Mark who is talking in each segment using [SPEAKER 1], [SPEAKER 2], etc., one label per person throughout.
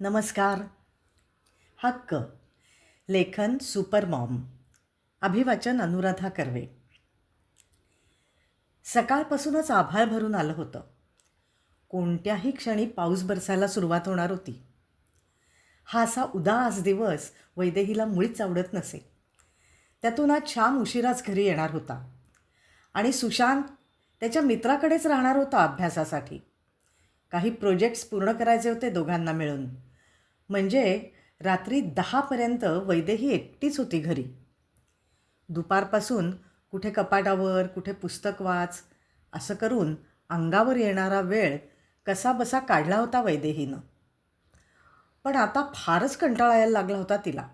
[SPEAKER 1] नमस्कार. हक्क. लेखन सुपर मॉम अभिवाचन अनुराधा कर्वे. सकाळपासूनच आभाळ भरून आलं होतं. कोणत्याही क्षणी पाऊस बरसायला सुरुवात होणार होती. हा असा उदास दिवस वैदेहीला मुळीच आवडत नसे. त्यातून आज श्याम उशिराच घरी येणार होता. आणि सुशांत त्याच्या मित्राकडेच राहणार होता अभ्यासासाठी. काही प्रोजेक्ट्स पूर्ण करायचे होते दोघांना मिळून. म्हणजे रात्री दहापर्यंत वैदेही एकटीच होती घरी. दुपारपासून कुठे कपाटावर कुठे पुस्तक वाच असं करून अंगावर येणारा वेळ कसा बसा काढला होता वैदेहीनं. पण आता फारच कंटाळा यायला लागला होता तिला.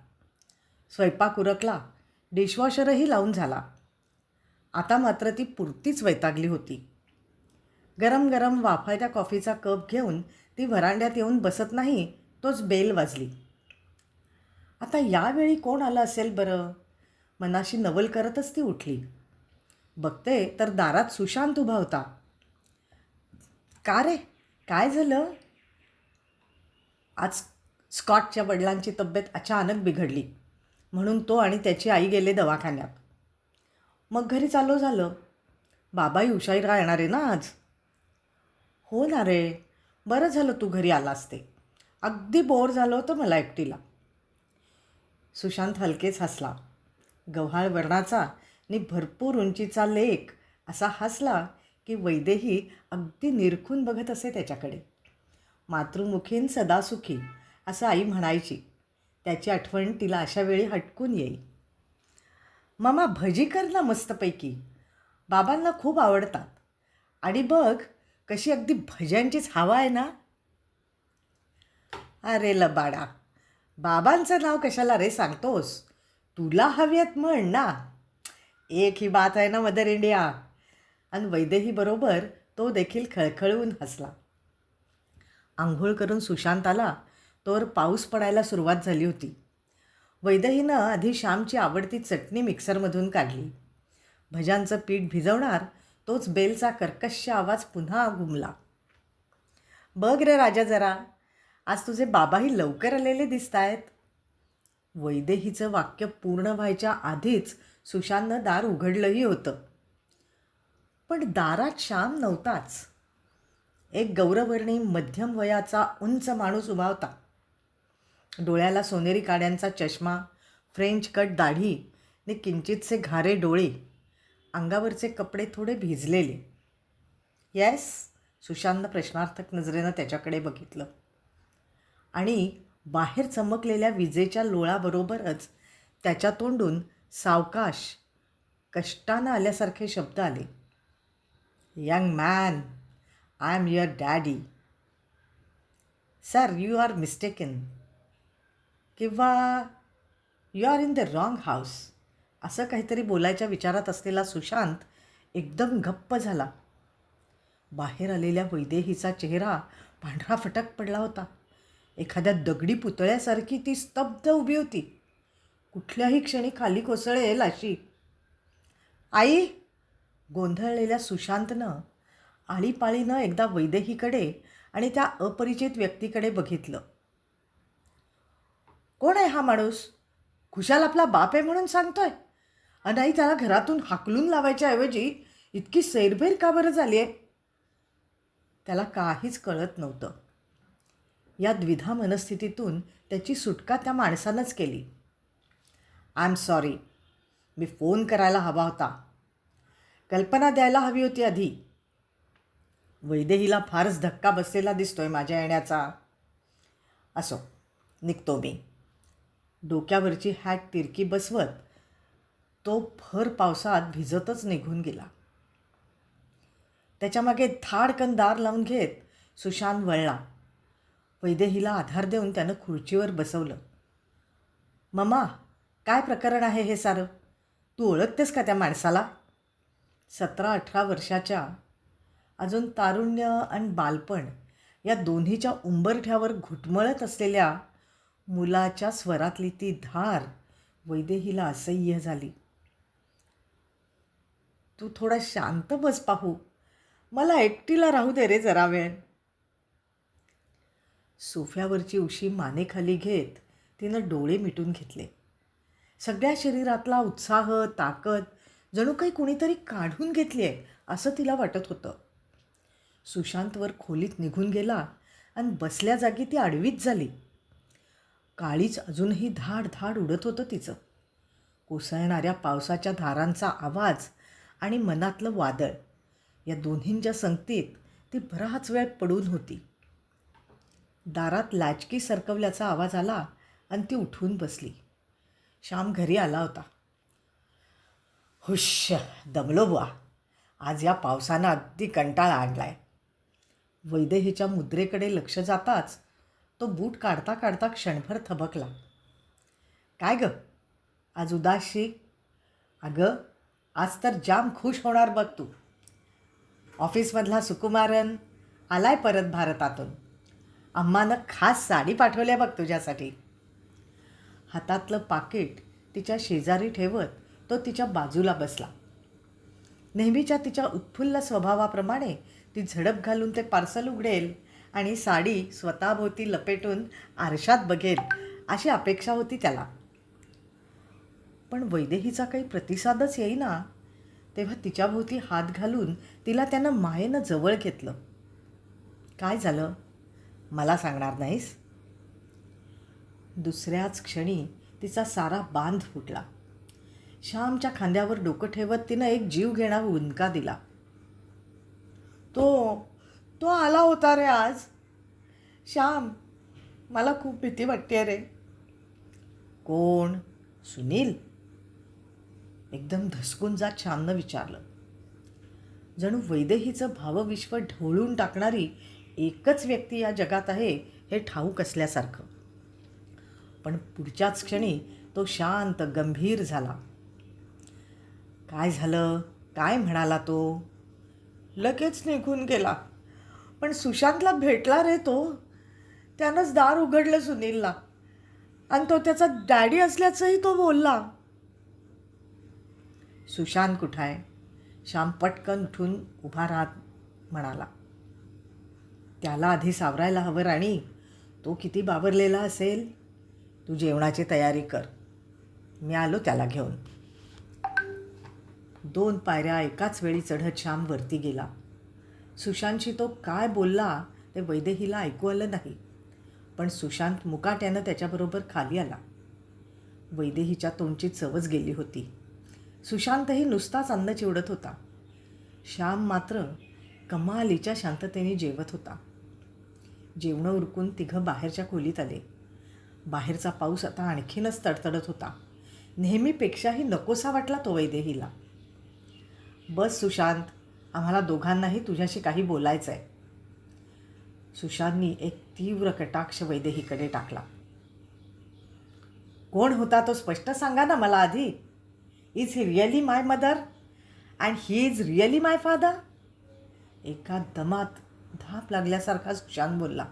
[SPEAKER 1] स्वयंपाक उरकला डिशवॉशरही लावून झाला. आता मात्र ती पुरतीच वैतागली होती. गरम गरम वाफायच्या कॉफीचा कप घेऊन ती व्हरांड्यात येऊन बसत नाही तोच बेल वाजली. आता यावेळी कोण आलं असेल बरं? मनाशी नवल करतच ती उठली. बघते तर दारात सुशांत उभा होता. का रे? काय झालं? आज स्कॉटच्या वडिलांची तब्येत अचानक बिघडली म्हणून तो आणि त्याची आई गेले दवाखान्यात. मग घरी चालू झालं. बाबाही उशाईरा येणार आहे ना आज? हो ना रे. बरं झालं तू घरी आलास ते. अगदी बोर झालं होतं मला एकटीला. सुशांत हलकेच हसला. गव्हाळ वर्णाचा आणि भरपूर उंचीचा लेख असा हसला की वैदेही अगदी निरखून बघत असे त्याच्याकडे. मातृमुखीन सदासुखी असं आई म्हणायची. त्याची आठवण तिला अशा वेळी हटकून येईल. मामा भजी कर ना मस्तपैकी. बाबांना खूप आवडतात. आणि बघ कशी अगदी भज्यांचीच हवा आहे ना. अरे लबाडा. बाबांचं नाव कशाला रे सांगतोस? तुला हव्यात म्हण ना. एक ही बात आहे ना मदर इंडिया. आणि वैदेही बरोबर तो देखील खळखळून हसला. आंघोळ करून सुशांत आला तोवर पाऊस पडायला सुरुवात झाली होती. वैदहीनं आधी श्यामची आवडती चटणी मिक्सरमधून काढली. भजांचं पीठ भिजवणार तोच बेलचा कर्कश आवाज पुन्हा घुमला. बघ रे राजा जरा आज तुझे बाबाही लवकर आलेले दिसत आहेत वैदेहीचं वाक्य पूर्ण व्हायच्या आधीच सुशांतनं दार उघडलंही होतं. पण दारात श्याम नव्हताच. एक गौरवर्णी मध्यम वयाचा उंच माणूस उभा होता. डोळ्याला सोनेरी काड्यांचा चष्मा फ्रेंच कट दाढी ने किंचितसे घारे डोळे अंगावरचे कपडे थोडे भिजलेले. येस सुशांतनं प्रश्नार्थक नजरेनं त्याच्याकडे बघितलं. आणि बाहेर चमकलेल्या विजेच्या लोळाबरोबरच त्याच्या तोंडून सावकाश कष्टानं आल्यासारखे शब्द आले. Young man I am your daddy. Sir you are mistaken. किंवा you are in the wrong house. असं काहीतरी बोलायच्या विचारात असलेला सुशांत एकदम गप्प झाला. बाहेर आलेल्या वैदेहीचा चेहरा पांढरा फटक पडला होता. एखाद्या दगडी पुतळ्यासारखी ती स्तब्ध उभी होती. कुठल्याही क्षणी खाली कोसळेल अशी. आई! गोंधळलेल्या सुशांतनं आळीपाळीनं एकदा वैदेहीकडे आणि त्या अपरिचित व्यक्तीकडे बघितलं. कोण आहे हा माणूस? खुशाल आपला बाप आहे म्हणून सांगतोय. आणि त्याला घरातून हाकलून लावायच्याऐवजी इतकी सैरभैर का बरं झाली आहे त्याला काहीच कळत नव्हतं. या द्विधा मनस्थितीतून त्याची सुटका त्या माणसानंच केली. आय एम सॉरी मी फोन करायला हवा होता. कल्पना द्यायला हवी होती आधी. वैदेहीला फारच धक्का बसलेला दिसतोय माझ्या येण्याचा. असो निघतो मी. डोक्यावरची हॅट तिरकी बसवत तो भर पावसात भिजतच निघून गेला. त्याच्यामागे धाडकन दार लावून घेत सुशांत वळला. वैदेहीला आधार देऊन त्यानं खुर्चीवर बसवलं. ममा काय प्रकरण आहे हे सारं? तू ओळखतेस का त्या माणसाला? सतरा अठरा वर्षाच्या अजून तारुण्य आणि बालपण या दोन्हीच्या उंबरठ्यावर घुटमळत असलेल्या मुलाच्या स्वरातली ती धार वैदेहीला असह्य झाली. तू थोडा शांत बस पाहू. मला एकटीला राहू दे रे जरा वेळ. सोफ्यावरची उशी मानेखाली घेत तिनं डोळे मिटून घेतले. सगळ्या शरीरातला उत्साह ताकद जणू काही कुणीतरी काढून घेतली आहे असं तिला वाटत होतं. सुशांतवर खोलीत निघून गेला आणि बसल्या जागी ती आडवीच झाली. काळीच अजूनही धाड धाड उडत होतं तिचं. कोसळणाऱ्या पावसाच्या धारांचा आवाज आणि मनातलं वादळ या दोन्हींच्या संगतीत ती बराच वेळ पडून होती. दारात लाचकी सरकवल्याचा आवाज आला आणि ती उठून बसली. श्याम घरी आला होता. हुश दमलो बुवा. आज या पावसानं अगदी कंटाळा आणलाय. वैदेहीच्या मुद्रेकडे लक्ष जाताच तो बूट काढता काढता क्षणभर थबकला. काय ग? आज उदासशी अगं आज तर जाम खुश होणार बघ तू. ऑफिसमधला सुकुमारन आलाय परत भारतातून. अम्मानं खास साडी पाठवल्या बघ तुझ्यासाठी. हातातलं पाकिट तिच्या शेजारी ठेवत तो तिच्या बाजूला बसला. नेहमीच्या तिच्या उत्फुल्ल स्वभावाप्रमाणे ती झडप घालून ते पार्सल उघडेल आणि साडी स्वतःभोवती लपेटून आरशात बघेल अशी अपेक्षा होती त्याला. पण वैदेहीचा काही प्रतिसादच येईना. तेव्हा तिच्याभोवती हात घालून तिला त्यानं मायेनं जवळ घेतलं. काय झालं? मला सांगणार नाहीस. दुसऱ्याच क्षणी तिचा सारा बांध फुटला. श्यामच्या खांद्यावर डोकं ठेवत तिनं एक जीव घेणा उंदका दिला. तो तो आला होता रे आज. श्याम मला खूप भीती वाटते रे. कोण? सुनील? एकदम धसकून जात श्यामनं विचारलं. जणू वैदेहीचं भावविश्व ढवळून टाकणारी एकच व्यक्ती या जगात आहे हे ठाऊक असल्यासारखं. पण पुढच्याच क्षणी तो शांत गंभीर झाला. काय झालं? काय म्हणाला तो? लगेच निघून गेला. पण सुशांतला भेटला रे तो. त्यानंच दार उघडलं सुनीलला. आणि तो त्याचा डॅडी असल्याचंही तो बोलला. सुशांत कुठं आहे? श्याम पटकन उठून उभा राहत म्हणाला. त्याला आधी सावरायला हवं राणी. तो किती बाबरलेला असेल? तू जेवणाची तयारी कर. मी आलो त्याला घेऊन. दोन पायऱ्या एकाच वेळी चढत श्याम वरती गेला. सुशांतशी तो काय बोलला ते वैदेहीला ऐकू आलं नाही. पण सुशांत मुकाट्यानं त्याच्याबरोबर खाली आला. वैदेहीच्या तोंडची चवच गेली होती. सुशांतही नुसताच अन्न चिवडत होता. श्याम मात्र कमालीच्या शांततेने जेवत होता. जेवणं उरकून तिघं बाहेरच्या खोलीत आले. बाहेरचा पाऊस आता आणखीनच तडतडत होता. नेहमीपेक्षाही नकोसा वाटला तो वैदेहीला. बस सुशांत आम्हाला दोघांनाही तुझ्याशी काही बोलायचं आहे सुशांतनी एक तीव्र कटाक्ष वैदेहीकडे टाकला. कोण होता तो स्पष्ट सांगा ना मला आधी. Is he really my mother and he is really my father एका दमात धाप लागल्यासारखा सुशांत बोलला.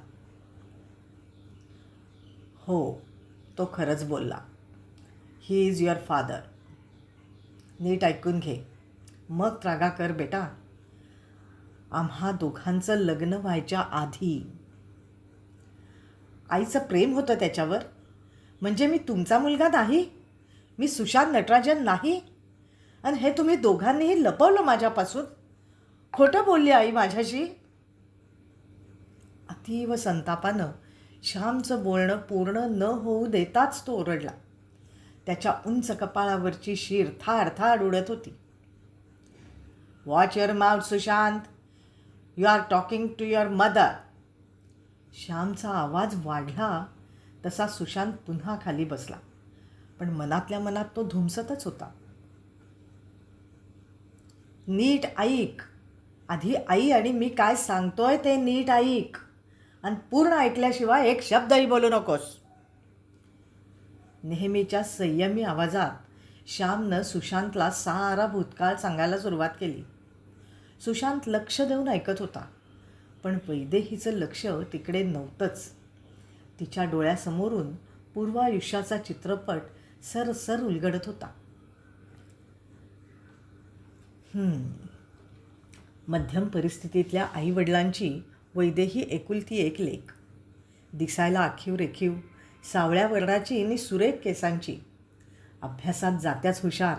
[SPEAKER 1] हो तो खरंच बोलला. ही इज युअर फादर नीट ऐकून घे. मग त्रागा कर बेटा. आम्हा दोघांचं लग्न व्हायच्या आधी. आईचं प्रेम होतं त्याच्यावर. म्हणजे मी तुमचा मुलगा नाही. मी सुशांत नटराजन नाही. आणि हे तुम्ही दोघांनीही लपवलं माझ्यापासून. खोटं बोलली आई माझ्याशी. अतीव संतापानं श्यामचं बोलणं पूर्ण न होऊ देताच तो ओरडला. त्याच्या उंच कपाळावरची शीर थार थार उडत होती. Watch your mouth Sushant. You are talking to your mother श्यामचा आवाज वाढला तसा सुशांत पुन्हा खाली बसला. पण मनातल्या मनात तो धुमसतच होता. नीट ऐक. आधी आई आणि मी काय सांगतोय ते नीट ऐक. आणि पूर्ण ऐकल्याशिवाय एक शब्दही बोलू नकोस. नेहमीच्या संयमी आवाजात श्यामनं सुशांतला सारा भूतकाळ सांगायला सुरुवात केली. सुशांत लक्ष देऊन ऐकत होता पण वैदेहीचं लक्ष तिकडे नव्हतंच. तिच्या डोळ्यासमोरून पूर्वायुष्याचा चित्रपट सरसर उलगडत होता. मध्यम परिस्थितीतल्या आईवडिलांची वैदेही एकुलती एक लेक दिसायला आखीव रेखीव सावळ्या वर्णाची आणि सुरेख केसांची. अभ्यासात जात्याच हुशार.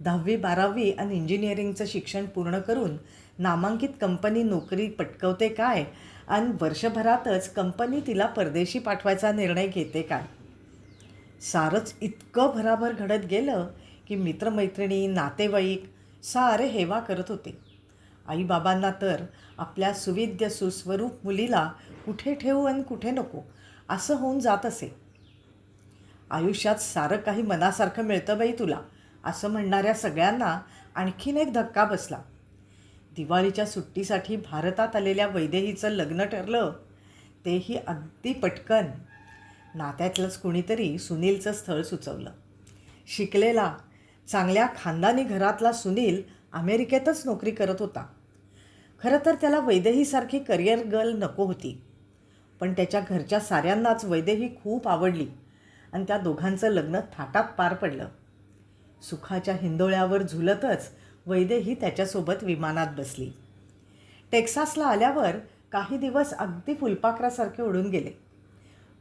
[SPEAKER 1] दहावी बारावी आणि इंजिनिअरिंगचं शिक्षण पूर्ण करून नामांकित कंपनी नोकरी पटकवते काय? आणि वर्षभरातच कंपनी तिला परदेशी पाठवायचा निर्णय घेते काय? सारंच इतकं भराभर घडत गेलं की मित्रमैत्रिणी नातेवाईक सारे हेवा करत होते. आईबाबांना तर आपल्या सुविद्य सुस्वरूप मुलीला कुठे ठेवू आणि कुठे नको असं होऊन जात असे. आयुष्यात सारं काही मनासारखं मिळतं बाई तुला असं म्हणणाऱ्या सगळ्यांना आणखीन एक धक्का बसला. दिवाळीच्या सुट्टीसाठी भारतात आलेल्या वैदेहीचं लग्न ठरलं तेही अगदी पटकन. नात्यातलंच कुणीतरी सुनीलचं स्थळ सुचवलं. शिकलेला चांगल्या खानदानी घरातला सुनील अमेरिकेतच नोकरी करत होता. खरं तर त्याला वैदेहीसारखी करिअर गर्ल नको होती. पण त्याच्या घरच्या साऱ्यांनाच वैदेही खूप आवडली आणि त्या दोघांचं लग्न थाटात पार पडलं. सुखाच्या हिंदोळ्यावर झुलतच वैदेही त्याच्यासोबत विमानात बसली. टेक्सासला आल्यावर काही दिवस अगदी फुलपाखरासारखे उडून गेले.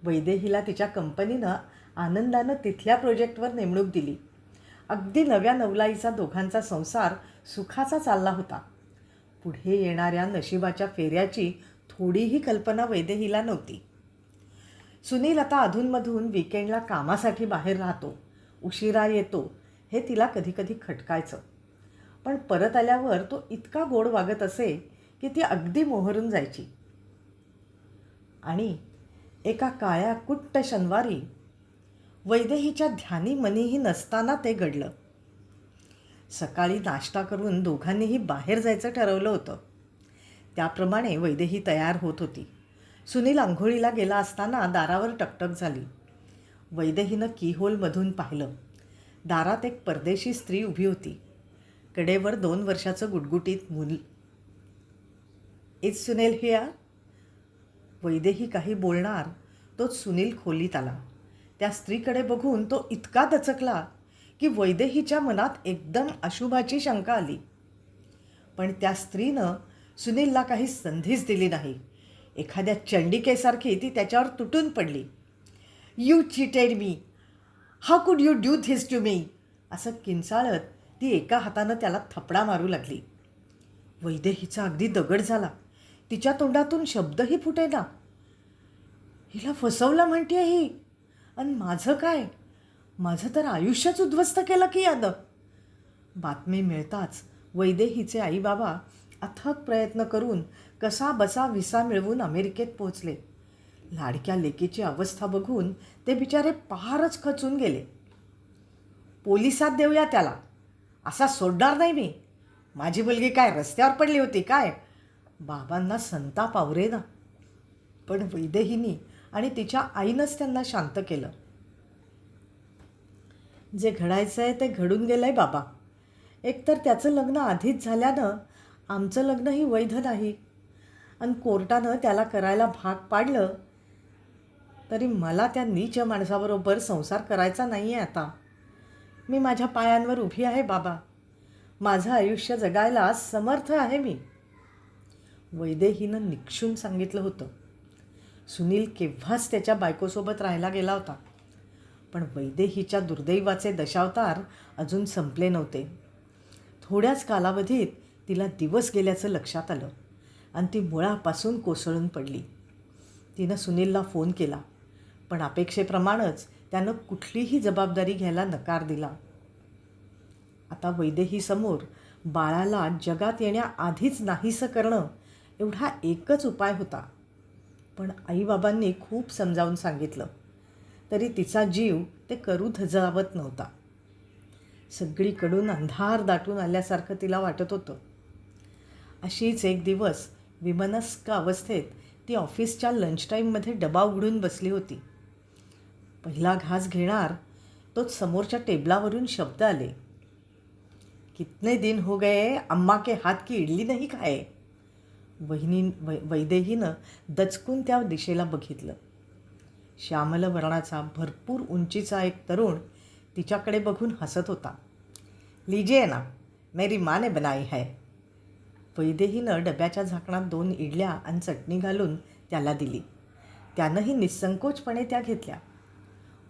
[SPEAKER 1] वैदेहीला तिच्या कंपनीनं आनंदानं तिथल्या प्रोजेक्टवर नेमणूक दिली. अगदी नव्या नवलाईचा दोघांचा संसार सुखाचा चालला होता. पुढे येणाऱ्या नशिबाच्या फेऱ्याची थोडीही कल्पना वैदेहीला नव्हती. सुनील आता अधूनमधून विकेंडला कामासाठी बाहेर राहतो. उशिरा येतो. हे तिला कधीकधी खटकायचं. पण परत आल्यावर तो इतका गोड वागत असे की ती अगदी मोहरून जायची. आणि एका काळ्या कुट्ट शनिवारी वैदेहीच्या ध्यानी मनीही नसताना ते घडलं. सकाळी नाश्ता करून दोघांनीही बाहेर जायचं ठरवलं होतं. त्याप्रमाणे वैदेही तयार होत होती. सुनील आंघोळीला गेला असताना दारावर टकटक झाली. वैदेहीनं कीहोलमधून पाहिलं. दारात एक परदेशी स्त्री उभी होती. कडेवर दोन वर्षाचं गुटगुटीत मूल इज सुनील हिया वैदेही काही बोलणार तोच सुनील खोलीत आला. त्या स्त्रीकडे बघून तो इतका दचकला की वैदेहीच्या मनात एकदम अशुभाची शंका आली. पण त्या स्त्रीनं सुनीलला काही संधीच दिली नाही. एखाद्या चंडिकेसारखी ती त्याच्यावर तुटून पडली. You cheated me how could you do this to me असं किंचाळत ती एका हातानं त्याला थपडा मारू लागली. वैदेहीचा अगदी दगड झाला. तिच्या तोंडातून शब्दही फुटेना. हिला फसवलं म्हणते ही. आणि माझं काय? माझं तर आयुष्यच उद्ध्वस्त केलं की यानं. बातमी मिळताच वैदेहीचे आईबाबा अथक प्रयत्न करून कसा बसा विसा मिळवून अमेरिकेत पोचले लाडक्या लेकीची अवस्था बघून ते बिचारे पहारच खचून गेले. पोलिसात देऊया त्याला. असा सोडणार नाही मी. माझी मुलगी काय रस्त्यावर पडली होती काय? बाबांना संताप आवरे ना पण वैदेहिनी आणि तिच्या आईनंच त्यांना शांत केलं. जे घडायचं आहे ते घडून गेलं आहे बाबा. एकतर त्याचं लग्न आधीच झाल्यानं आमचं लग्नही वैध नाही. आणि कोर्टानं त्याला करायला भाग पाडलं तरी मला त्या नीच माणसाबरोबर संसार करायचा नाही आहे आता. मी माझ्या पायांवर उभी आहे बाबा. माझं आयुष्य जगायला समर्थ आहे मी. वैदेहीनं निक्षून सांगितलं होतं. सुनील केव्हाच त्याच्या बायकोसोबत राहायला गेला होता. पण वैदेहीच्या दुर्दैवाचे दशावतार अजून संपले नव्हते. थोड्याच कालावधीत तिला दिवस गेल्याचं लक्षात आलं आणि ती मुळापासून कोसळून पडली. तिनं सुनीलला फोन केला पण अपेक्षेप्रमाणेच त्यानं कुठलीही जबाबदारी घ्यायला नकार दिला. आता वैदेहीसमोर बाळाला जगात येण्याआधीच नाहीसं करणं एवढा एकच उपाय होता. पण आईबाबांनी खूप समजावून सांगितलं. तरी तिचा जीव ते करू धजावत नव्हता. सगळीकडून अंधार दाटून आल्यासारखं तिला वाटत होतं. अशीच एक दिवस विमनस्क अवस्थेत ती ऑफिसच्या लंच टाईममध्ये डबा उघडून बसली होती. पहिला घास घेणार तोच समोरच्या टेबलावरून शब्द आले. कितने दिन हो गए अम्मा के हात की इडली नाही खाये वहिनी वै वैदेहीनं दचकून त्या दिशेला बघितलं. श्यामल वर्णाचा भरपूर उंचीचा एक तरुण तिच्याकडे बघून हसत होता. लिजिए ना मेरी माने बनाई है. वैदेहीनं डब्याच्या झाकणात दोन इडल्या आणि चटणी घालून त्याला दिली. त्यानंही निसंकोचपणे त्या घेतल्या.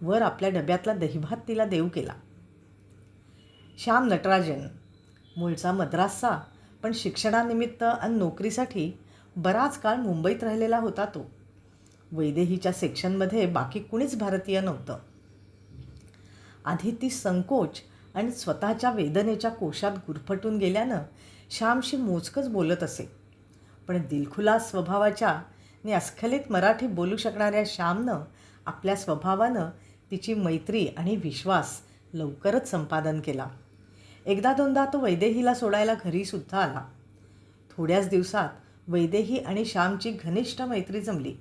[SPEAKER 1] वर आपल्या डब्यातला दहीभात तिला देऊ केला. श्याम नटराजन मूळचा मद्रासचा पण शिक्षणानिमित्त आणि नोकरीसाठी बराच काळ मुंबईत राहिलेला होता तो. वैदेहीच्या सेक्शनमध्ये बाकी कुणीच भारतीय नव्हतं. आधी ती संकोच आणि स्वतःच्या वेदनेच्या कोशात गुरफटून गेल्यानं श्यामशी मोजकंच बोलत असे. पण दिलखुला स्वभावाच्या आणि अस्खलित मराठी बोलू शकणाऱ्या श्यामनं आपल्या स्वभावानं तिची मैत्री आणि विश्वास लवकरच संपादन केला. एकदा दोनदा तो वैदेहीला सोडायला घरीसुद्धा आला. थोड्याच दिवसात वैदेही आणि श्यामची घनिष्ठ मैत्री जमली.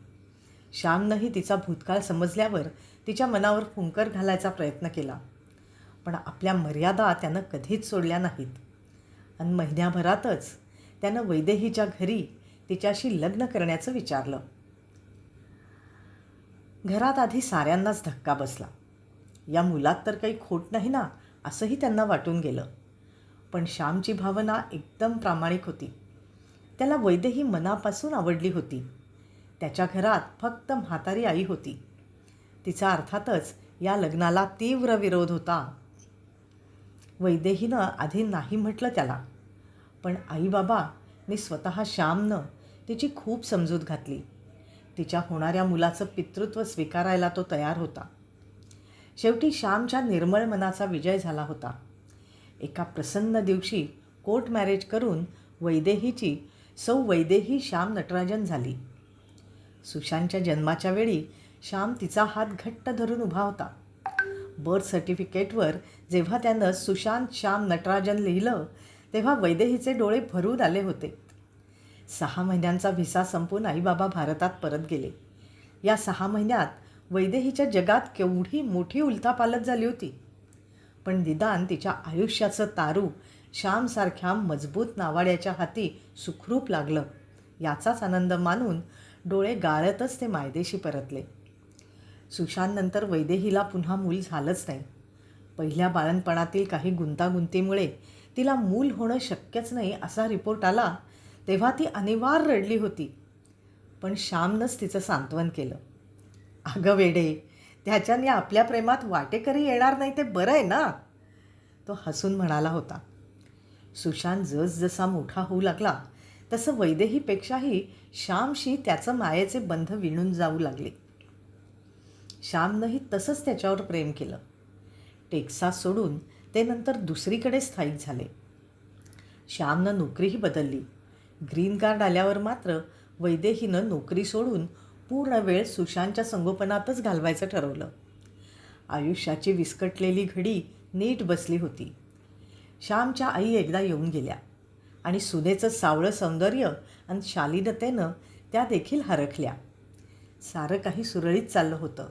[SPEAKER 1] श्यामनंही तिचा भूतकाळ समजल्यावर तिच्या मनावर फुंकर घालायचा प्रयत्न केला. पण आपल्या मर्यादा त्यानं कधीच सोडल्या नाहीत. आणि महिन्याभरातच त्यानं वैदेहीच्या घरी तिच्याशी लग्न करण्याचं विचारलं. घरात आधी साऱ्यांनाच धक्का बसला. या मुलात तर काही खोट नाही ना असंही त्यांना वाटून गेलं. पण श्यामची भावना एकदम प्रामाणिक होती. त्याला वैदेही मनापासून आवडली होती. त्याच्या घरात फक्त म्हातारी आई होती. तिचा अर्थातच या लग्नाला तीव्र विरोध होता. वैदेहीनं आधी नाही म्हटलं त्याला. पण आई बाबांनी स्वतः श्यामनं तिची खूप समजूत घातली. तिच्या होणाऱ्या मुलाचं पितृत्व स्वीकारायला तो तयार होता. शेवटी श्यामच्या निर्मळ मनाचा विजय झाला होता. एका प्रसन्न दिवशी कोर्ट मॅरेज करून वैदेहीची सौ वैदेही श्याम नटराजन झाली. सुशांतच्या जन्माच्या वेळी श्याम तिचा हात घट्ट धरून उभा होता. बर्थ सर्टिफिकेटवर जेव्हा त्यानं सुशांत श्याम नटराजन लिहिलं तेव्हा वैदेहीचे डोळे भरून आले होते. सहा महिन्यांचा व्हिसा संपून आईबाबा भारतात परत गेले. या सहा महिन्यात वैदेहीच्या जगात केवढी मोठी उलथापालत झाली होती. पण निदान तिच्या आयुष्याचं तारू श्यामसारख्या मजबूत नावाड्याच्या हाती सुखरूप लागलं. याचाच आनंद मानून डोळे गाळतच ते मायदेशी परतले. सुशांतनंतर वैदेहीला पुन्हा मूल झालंच नाही. पहिल्या बाळणपणातील काही गुंतागुंतीमुळे तिला मूल होणं शक्यच नाही असा रिपोर्ट आला तेव्हा ती अनिवार्य रडली होती. पण श्यामनंच तिचं सांत्वन केलं. अगं वेडे त्याच्याने आपल्या प्रेमात वाटेकरी येणार नाही ते बरं आहे ना? तो हसून म्हणाला होता. सुशांत जसजसा मोठा होऊ लागला तसं वैदेहीपेक्षाही श्यामशी त्याचं मायेचे बंध विणून जाऊ लागले. श्यामनंही तसंच त्याच्यावर प्रेम केलं. टेक्सास सोडून ते नंतर दुसरीकडे स्थायिक झाले. श्यामनं नोकरीही बदलली. ग्रीन कार्ड आल्यावर मात्र वैदेहीनं नोकरी सोडून पूर्ण वेळ सुशांतच्या संगोपनातच घालवायचं ठरवलं. आयुष्याची विस्कटलेली घडी नीट बसली होती. श्यामच्या आई एकदा येऊन गेल्या. आणि सुनेचं सावळं सौंदर्य आणि शालीनतेनं त्या देखील हरखल्या. सारं काही सुरळीत चाललं होतं.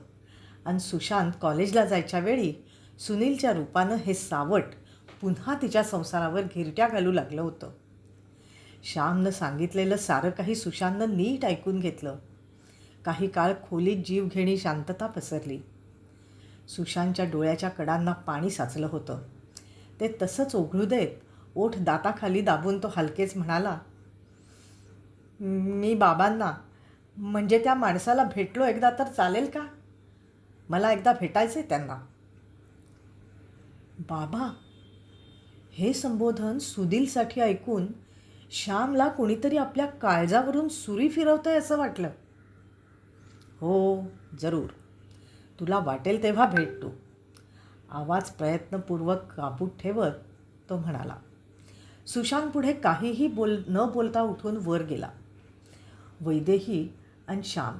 [SPEAKER 1] आणि सुशांत कॉलेजला जायच्या वेळी सुनीलच्या रूपानं हे सावट पुन्हा तिच्या संसारावर घिरट्या घालू लागलं होतं. श्यामनं सांगितलेलं सारं काही सुशांतनं नीट ऐकून घेतलं. काही काळ खोलीत जीवघेणी शांतता पसरली. सुशांतच्या डोळ्याच्या कडांना पाणी साचलं होतं. ते तसंच ओघळू देत ओठ दाताखाली दाबून तो हलकेच म्हणाला मी बाबांना म्हणजे त्या माणसाला भेटलो एकदा तर चालेल का? मला एकदा भेटायचे त्यांना. बाबा हे संबोधन सुदीलसाठी ऐकून श्यामला कोणीतरी आपल्या काळजावरून सुरी फिरवतंय असं वाटलं. हो जरूर. तुला वाटेल तेव्हा भेट तू आवाज प्रयत्नपूर्वक काबूत ठेवत तो म्हणाला. सुशांत पुढे काहीही बोल न बोलता उठून वर गेला. वैदेही आणि श्याम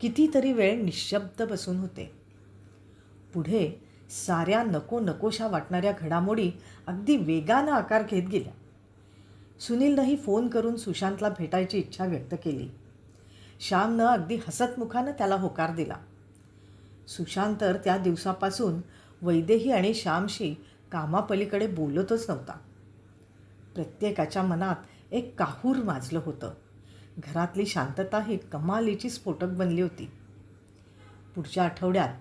[SPEAKER 1] कितीतरी वेळ निशब्द बसून होते. पुढे साऱ्या नको नकोशा वाटणाऱ्या घडामोडी अगदी वेगानं आकार घेत गेल्या. सुनीलनंही फोन करून सुशांतला भेटायची इच्छा व्यक्त केली. श्यामनं अगदी हसतमुखानं त्याला होकार दिला. सुशांत तर त्या दिवसापासून वैदेही आणि श्यामशी कामापलीकडे बोलतच नव्हता. प्रत्येकाच्या मनात एक काहूर माजलं होतं. घरातली शांतता ही कमालीची स्फोटक बनली होती. पुढच्या आठवड्यात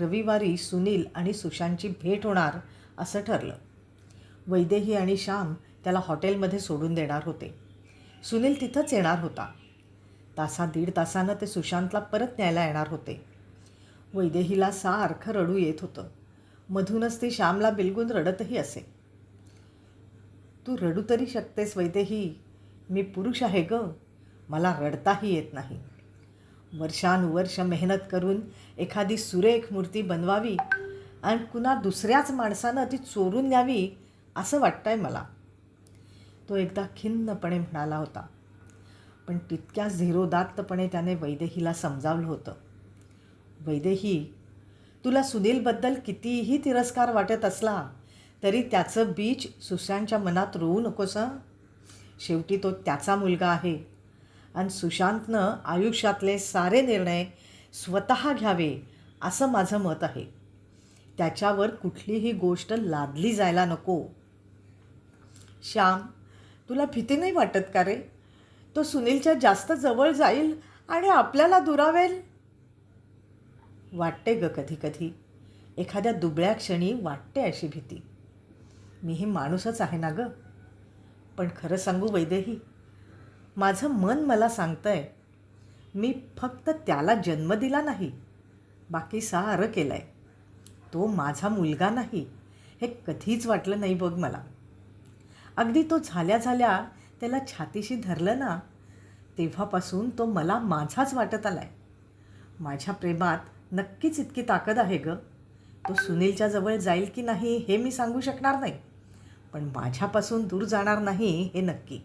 [SPEAKER 1] रविवारी सुनील आणि सुशांतची भेट होणार असं ठरलं. वैदेही आणि श्याम त्याला हॉटेलमध्ये सोडून देणार होते. सुनील तिथंच येणार होता. तासा दीड तासानं ते सुशांतला परत न्यायला येणार होते. वैदेहीला सारखं रडू येत होतं. मधूनच ती श्यामला बिलगून रडतही असे. तू रडू तरी शकतेस वैदेही. मी पुरुष आहे ग. मला रडताही येत नाही. वर्षानुवर्ष मेहनत करून एखादी सुरेख मूर्ती बनवावी आणि कुणा दुसऱ्याच माणसानं ती चोरून न्यावी असं वाटतंय मला. तो एकदा खिन्नपणे म्हणाला होता. पण तितक्याच झिरोदात्तपणे त्याने वैदेहीला समजावलं होतं. वैदेही तुला सुनीलबद्दल कितीही तिरस्कार वाटत असला तरी त्याचं बीज सुशांतच्या मनात रोवू नकोस शेवटी तो त्याचा मुलगा आहे. आणि सुशांतनं आयुष्यातले सारे निर्णय स्वतः घ्यावे असं माझं मत आहे. त्याच्यावर कुठलीही गोष्ट लादली जायला नको. श्याम तुला भीती नाही वाटत का रे? तो सुनीलच्या जास्त जवळ जाईल आणि आपल्याला दुरावेल? वाटते ग कधी कधी एखाद्या दुबळ्या क्षणी वाटते अशी भीती. मीही माणूसच आहे ना ग. पण खरं सांगू वैदेही माझं मन मला सांगतं आहे मी फक्त त्याला जन्म दिला नाही बाकी सारं केलं आहे तो माझा मुलगा नाही हे कधीच वाटलं नाही बघ मला. अगदी तो झाल्या झाल्या त्याला छातीशी धरलं ना तेव्हापासून तो मला माझाच वाटत आला आहे माझ्या प्रेमात नक्कीच इतकी ताकद आहे ग. तो सुनीलच्या जवळ जाईल की नाही हे मी सांगू शकणार नाही. पण माझ्यापासून दूर जाणार नाही हे नक्की.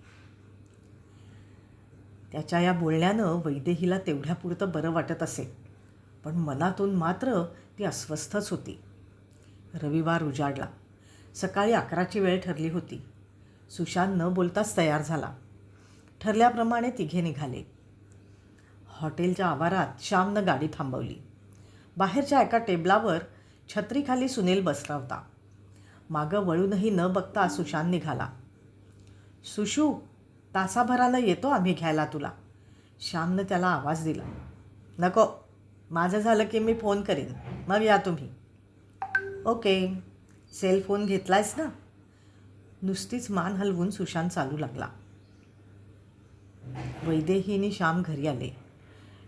[SPEAKER 1] त्याच्या या बोलण्यानं वैदेहीला तेवढ्यापुरतं बरं वाटत असे. पण मनातून मात्र ती अस्वस्थच होती. रविवार उजाडला. सकाळी अकराची वेळ ठरली होती. सुशांत न बोलताच तयार झाला. ठरल्याप्रमाणे तिघे निघाले. हॉटेलच्या आवारात श्यामनं गाडी थांबवली. बाहेरच्या एका टेबलावर छत्रीखाली सुनील बसला होता. मागं वळूनही न बघता सुशांत निघाला. सुशू तासाभराला येतो आम्ही घ्यायला तुला. श्यामनं त्याला आवाज दिला. नको माझं झालं की मी फोन करीन. मग या तुम्ही. ओके सेल फोन घेतलायस ना? नुसतीच मान हलवून सुशांत चालू लागला. वैदेहीनी श्याम घरी आले.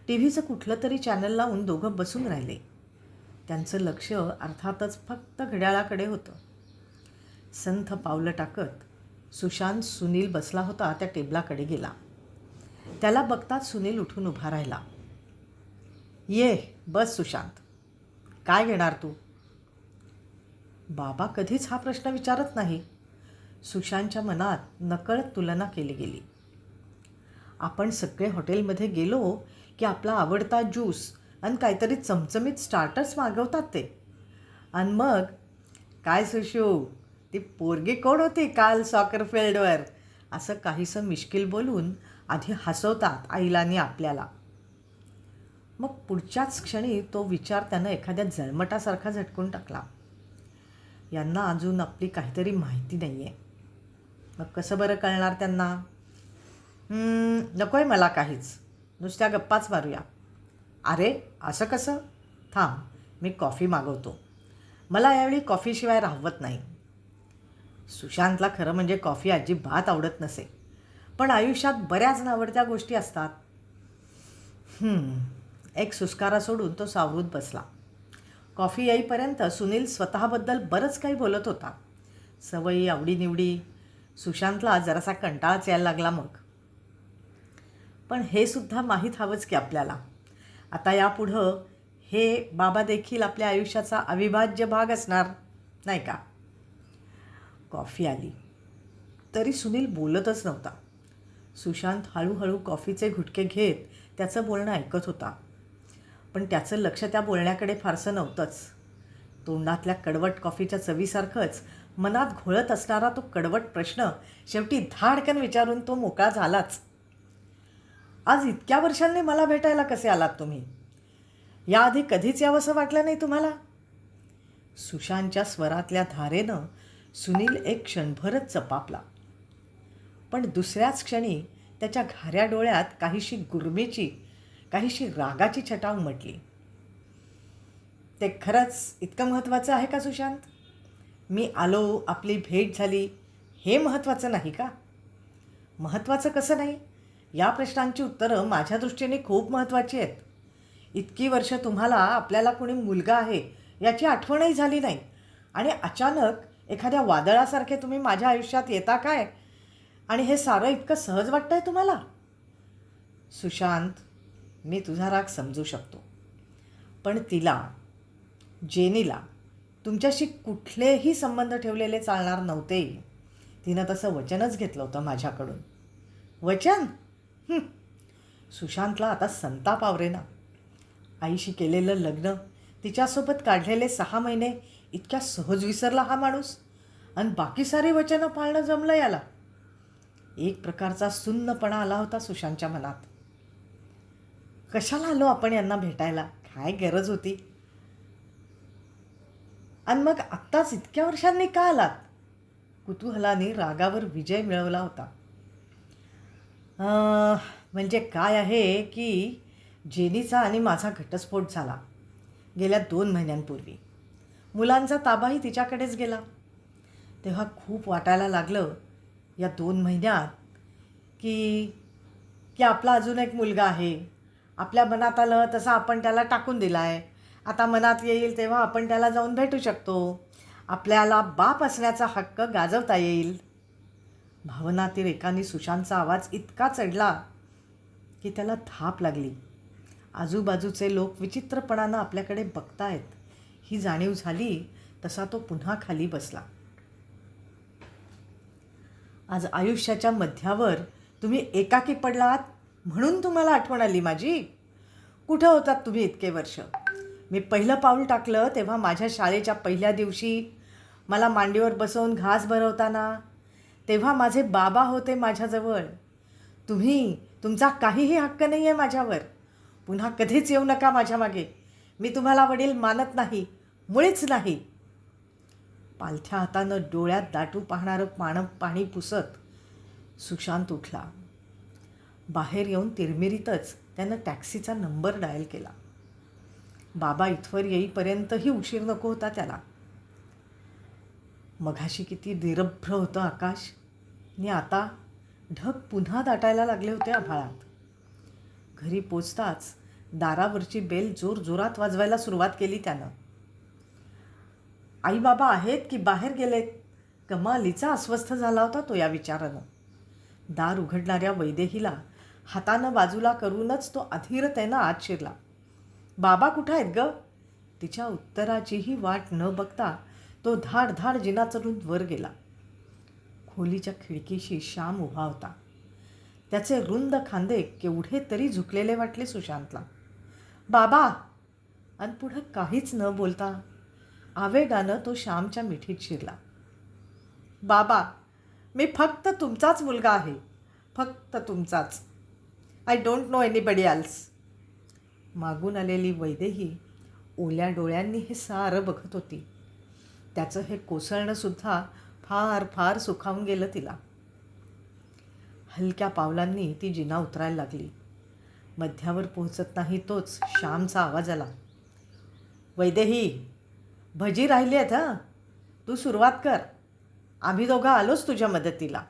[SPEAKER 1] टी व्हीचं कुठलं तरी चॅनल लावून दोघं बसून राहिले. त्यांचं लक्ष अर्थातच फक्त घड्याळाकडे होतं. संथ पावलं टाकत सुशांत सुनील बसला होता त्या टेबलाकडे गेला. त्याला बघताच सुनील उठून उभा राहिला. ये बस सुशांत. काय घेणार तू? बाबा कधीच हा प्रश्न विचारत नाही. सुशांतच्या मनात नकळत तुलना केली गेली. आपण सगळे हॉटेलमध्ये गेलो की आपला आवडता ज्यूस आणि काहीतरी चमचमीत स्टार्टर्स मागवतात ते. आणि मग? काय सुशू ती पोरगी कोण होती काल सॉकर फील्डवर असं काहीसं मिश्किल बोलून आधी हसवतात आईलानी आपल्याला. मग पुढच्याच क्षणी तो विचार त्यानं एखाद्या जळमटासारखा झटकून टाकला. यांना अजून आपली काहीतरी माहिती नाही आहे मग कसं बरं कळणार त्यांना? नको आहे मला काहीच. नुसत्या गप्पाच मारूया. अरे असं कसं? थांब मी कॉफी मागवतो. मला यावेळी कॉफीशिवाय राहवत नाही. सुशांतला खरं म्हणजे कॉफी अजिबात आवडत नसे. पण आयुष्यात बऱ्याच नावडत्या गोष्टी असतात. एक सुस्कारा सोडून तो सावरूत बसला. कॉफी येईपर्यंत सुनील स्वतःबद्दल बरंच काही बोलत होता. सवयी आवडीनिवडी. सुशांतला जरासा कंटाळाच यायला लागला मग. पण हे सुद्धा माहीत हवंच की आपल्याला. आता यापुढं हे बाबा देखील आपल्या आयुष्याचा अविभाज्य भाग असणार नाही का? कॉफी आली. तरी सुनील बोलतच नव्हता. सुशांत हळूहळू कॉफीचे घुटके घेत त्याचं बोलणं ऐकत होता. पण त्याचं लक्ष त्या बोलण्याकडे फारसं नव्हतंच. तोंडातल्या कडवट कॉफीच्या चवीसारखंच मनात घोळत असणारा तो कडवट प्रश्न शेवटी धाडकन विचारून तो मोकळा झालाच. आज इतक्या वर्षांनी मला भेटायला कसे आलात तुम्ही? याआधी कधीच यावंसं वाटलं नाही तुम्हाला? सुशांतच्या स्वरातल्या धारेनं सुनील एक क्षणभरच चपापला. पण दुसऱ्याच क्षणी त्याच्या घाऱ्या डोळ्यात काहीशी गुरमीची काहीशी रागाची छटा उमटली ते खरंच इतकं महत्त्वाचं आहे का सुशांत? मी आलो आपली भेट झाली हे महत्त्वाचं नाही का? महत्त्वाचं कसं नाही? या प्रश्नांची उत्तरं माझ्या दृष्टीने खूप महत्त्वाची आहेत. इतकी वर्ष तुम्हाला आपल्याला कोणी मुलगा आहे याची आठवणही झाली नाही आणि अचानक एखाद्या वादळासारखे तुम्ही माझ्या आयुष्यात येता काय? आणि हे सारं इतकं सहज वाटतंय तुम्हाला? सुशांत मी तुझा राग समजू शकतो. पण तिला जेनीला तुमच्याशी कुठलेही संबंध ठेवलेले चालणार नव्हते. तिनं तसं वचनच घेतलं होतं माझ्याकडून. वचन? सुशांतला आता संताप आवरेना. आईशी केलेलं लग्न तिच्यासोबत काढलेले सहा महिने इतक्या सहज विसरला हा माणूस. आणि बाकी सारी वचनं पाळणं जमलं याला. एक प्रकारचा सुन्नपणा आला होता सुशांतच्या मनात. कशाला आलो आपण यांना भेटायला? काय गरज होती? आणि मग आत्ताच इतक्या वर्षांनी का आलात? कुतूहलाने रागावर विजय मिळवला होता. म्हणजे काय आहे की जेनीचा आणि माझा घटस्फोट झाला गेल्या दोन महिन्यांपूर्वी. मुलांचा ताबाही तिच्याकडेच गेला. तेव्हा खूप वाटायला लागलं या दोन महिन्यात की की आपला अजून एक मुलगा आहे. आपल्या मनात आलं तसं आपण त्याला टाकून दिला आहे आता मनात येईल तेव्हा आपण त्याला जाऊन भेटू शकतो. आपल्याला बाप असण्याचा हक्क गाजवता येईल. भावनातील एकाने सुशांतचा आवाज इतका चढला की त्याला थाप लागली. आजूबाजूचे लोक विचित्रपणानं आपल्याकडे बघतायत. ही जाणीव झाली तसा तो पुन्हा खाली बसला. आज आयुष्याच्या मध्यावर तुम्ही एकाकी पडलात म्हणून तुम्हाला आठवण आली माझी? कुठं होतात तुम्ही इतके वर्ष? मी पहिलं पाऊल टाकलं तेव्हा माझ्या शाळेच्या पहिल्या दिवशी मला मांडीवर बसवून घास भरवताना तेव्हा माझे बाबा होते माझ्याजवळ. तुम्ही तुमचा काहीही हक्क नाही आहे माझ्यावर. पुन्हा कधीच येऊ नका माझ्या मागे. मी तुम्हाला वडील मानत नाही. मुळेच नाही. पालथ्या हातानं डोळ्यात दाटू पाहणारं पाणं पाणी पुसत सुशांत उठला. बाहेर येऊन तिरमिरीतच त्यानं टॅक्सीचा नंबर डायल केला. बाबा इथवर येईपर्यंतही उशीर नको होता त्याला. मघाशी किती निरभ्र होतं आकाश. आणि आता ढग पुन्हा दाटायला लागले होते आभाळात. घरी पोचताच दारावरची बेल जोर जोरात वाजवायला सुरुवात केली त्यानं. आई बाबा आहेत की बाहेर गेलेत? कमालीचा अस्वस्थ झाला होता तो या विचारानं. दार उघडणाऱ्या वैदेहीला हातानं बाजूला करूनच तो अधीरतेनं आत शिरला. बाबा कुठं आहेत ग? तिच्या उत्तराचीही वाट न बघता तो धाड धाड जिना चढून वर गेला. खोलीच्या खिडकीशी श्याम उभा होता. त्याचे रुंद खांदे केवढे तरी झुकलेले वाटले सुशांतला. बाबा! आणि पुढं काहीच न बोलता आवेगानं तो श्यामच्या मिठीत शिरला. बाबा मी फक्त तुमचाच मुलगा आहे. फक्त तुमचाच. I don't know anybody else मागून आलेली वैदेही ओल्या डोळ्यांनी हे सारं बघत होती. त्याचं हे कोसळणंसुद्धा फार फार सुखावून गेलं तिला. हलक्या पावलांनी ती जिना उतरायला लागली. मध्यावर पोहोचत नाही तोच श्यामचा आवाज आला. वैदेही भजी राहिली आहेत हं. तू सुरुवात कर. आम्ही दोघं आलोच तुझ्या मदतीला.